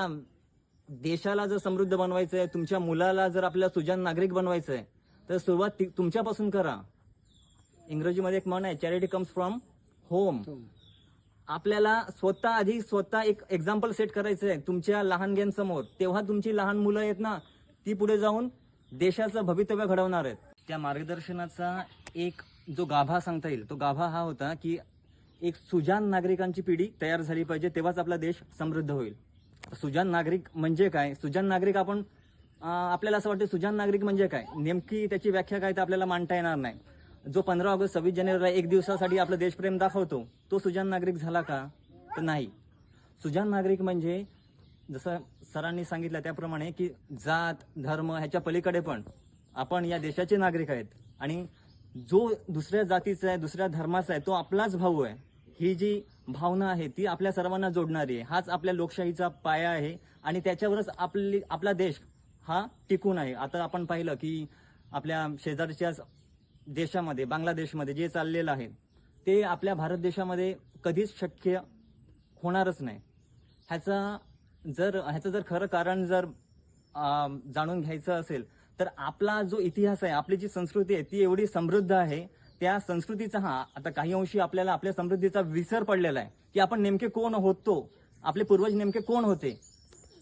देशाला जर समृद्ध बनवायचं आहे तुमच्या मुलाला जर आपल्याला सुजान नागरिक बनवायचं आहे तर सुरुवात ती- तुमच्यापासून करा. इंग्रजीमध्ये एक म्हण आहे चॅरिटी कम्स फ्रॉम होम आपल्याला स्वतः आधी स्वतः एक एक्झाम्पल सेट करायचं आहे तुमच्या लहानग्यांसमोर तेव्हा तुमची लहान मुलं आहेत ना ती पुढे जाऊन देशाचं भवितव्य घडवणार आहेत. त्या मार्गदर्शनाचा एक जो गाभा सांगता येईल तो गाभा हा होता की एक सुजान नागरिकांची पिढी तयार झाली पाहिजे तेव्हाच आपला देश समृद्ध होईल. सुजान नागरिक म्हणजे काय? सुजान नागरिक आपण आपल्याला असं वाटतं सुजान नागरिक म्हणजे काय? नेमकी त्याची व्याख्या काय तर आपल्याला मांडता येणार नाही. जो पंधरा ऑगस्ट सव्वीस जानेवारीला एक दिवसासाठी आपलं देशप्रेम दाखवतो तो सुजान नागरिक झाला का? तर नाही. सुजान नागरिक म्हणजे जसं सरांनी सांगितलं त्याप्रमाणे की जात धर्म ह्याच्या पलीकडे पण आपण या देशाचे नागरिक आहेत. आणि जो दुसऱ्या जातीचा आहे दुसऱ्या धर्माचा आहे तो आपलाच भाऊ आहे. ही जी भावना आहे ती आपल्या सर्वांना जोडणारी आहे. हाच आपल्या लोकशाहीचा पाया आहे आणि त्याच्यावरच आपली आपला देश हा टिकून आहे. आता आपण पाहिलं की आपल्या शेजारच्या देशामध्ये बांगलादेशमध्ये जे चाललेलं आहे ते आपल्या भारत देशामध्ये कधीच शक्य होणारच नाही. ह्याचा जर ह्याचं जर खरं कारण जर जाणून घ्यायचं असेल तर आपला जो इतिहास आहे आपली जी संस्कृती आहे ती एवढी समृद्ध आहे त्या संस्कृतीचा हा आता काही अंशी आपल्याला आपल्या समृद्धीचा विसर पडलेला आहे की आपण नेमके कोण होतो? आपले पूर्वज नेमके कोण होते?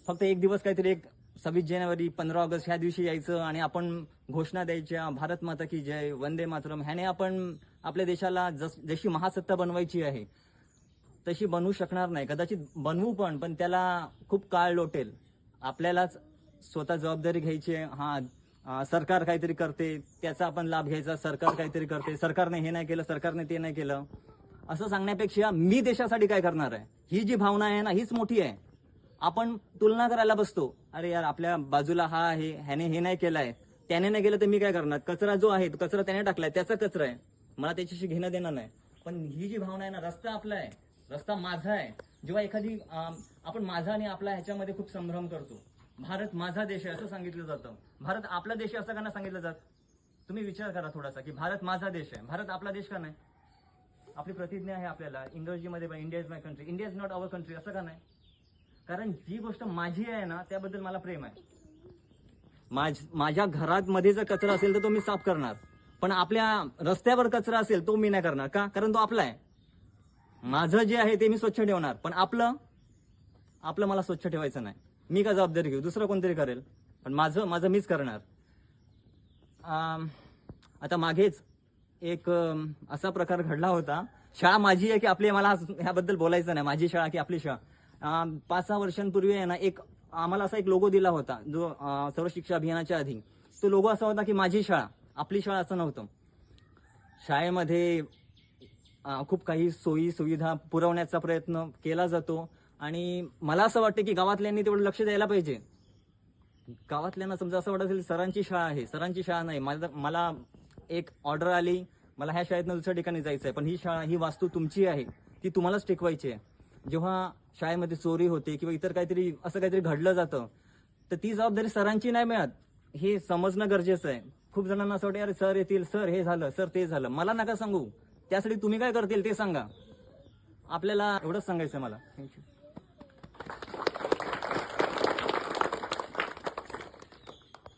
फक्त एक दिवस काहीतरी एक सव्वीस जानेवारी पंधरा ऑगस्ट ह्या दिवशी यायचं आणि आपण घोषणा द्यायच्या भारत माता की जय वंदे मातरम ह्याने आपण आपल्या देशाला जस जशी महासत्ता बनवायची आहे तशी बनवू शकणार नाही. कदाचित बनवू पण पण त्याला खूप काळ लोटेल. आपल्यालाच स्वतः जबाबदारी घ्यायची आहे. हा सरकार काहीतरी करते त्याचा आपण लाभ घ्यायचा सरकार काहीतरी करते. सरकारने हे नाही केलं सरकारने ते नाही केलं. असं सांगण्यापेक्षा मी देशासाठी काय करणार आहे? ही जी भावना आहे ना हीच मोठी आहे. आपण तुलना करायला बसतो. अरे यार आपल्या बाजूला हा आहे ह्याने हे नाही केलंय. त्याने नाही केलं तर मी काय करणार? कचरा जो आहे तो कचरा त्याने टाकलाय त्याचा कचरा आहे. मला त्याच्याशी घेणं देणं नाही. पण ही जी भावना आहे ना रस्ता आपला आहे. रस्ता माझा आहे. जेव्हा एखादी आपण माझा आणि आपला ह्याच्यामध्ये खूप संभ्रम करतो. भारत माझा देश आहे असं सांगितलं जातं. भारत आपला देश आहे असं का नाही सांगितलं जात? तुम्ही विचार करा थोडासा की भारत माझा देश आहे. भारत आपला देश का नाही? आपली प्रतिज्ञा आहे आपल्याला. इंग्रजीमध्ये India is my country India is not our country असं का नाही? कारण जी गोष्ट माझी आहे ना त्याबद्दल मला प्रेम आहे. माझ- माझ्या घरात मध्ये जर कचरा असेल तर तो मी साफ करणार. पण आपल्या रस्त्यावर कचरा असेल तो मी नाही करणार. का? कारण तो आपला आहे. माझं जे आहे ते मी स्वच्छ ठेवणार. पण आपलं? आपलं मला स्वच्छ ठेवायचं नाही. मी का जबाबदारी घेऊ? दुसरं कोणतरी करेल. पण माझं माझं मीच करणार. आता मागेच एक असा प्रकार घडला होता. शाळा माझी आहे की आपली मला आज ह्याबद्दल बोलायचं नाही. माझी शाळा की आपली शाळा. पाच सहा वर्षांपूर्वी आहे ना एक आम्हाला असा एक लोगो दिला होता जो सर्व शिक्षा अभियानाच्या आधी तो लोगो असा होता की माझी शाळा आपली शाळा असं नव्हतं. शाळेमध्ये खूप काही सोयी सुविधा पुरवण्याचा प्रयत्न केला जातो. आणि मला असं वाटतं की गावातल्यांनी तेवढं लक्ष द्यायला पाहिजे. गावातल्यांना समजा असं वाटत असेल सरांची शाळा आहे सरांची शाळा नाही. माझं मला एक ऑर्डर आली मला ह्या शाळेतनं दुसऱ्या ठिकाणी जायचं आहे पण ही शाळा ही वास्तू तुमची आहे ती तुम्हालाच टिकवायची आहे. जेव्हा शाळेमध्ये चोरी होते किंवा इतर काहीतरी असं काहीतरी घडलं जातं तर ती जबाबदारी सरांची नाही मिळत. हे समजणं गरजेचं आहे. खूप जणांना असं वाटतं अरे सर येतील सर हे झालं सर ते झालं. मला नका सांगू. त्यासाठी तुम्ही काय करतील ते सांगा. आपल्याला एवढंच सांगायचं मला. थँक्यू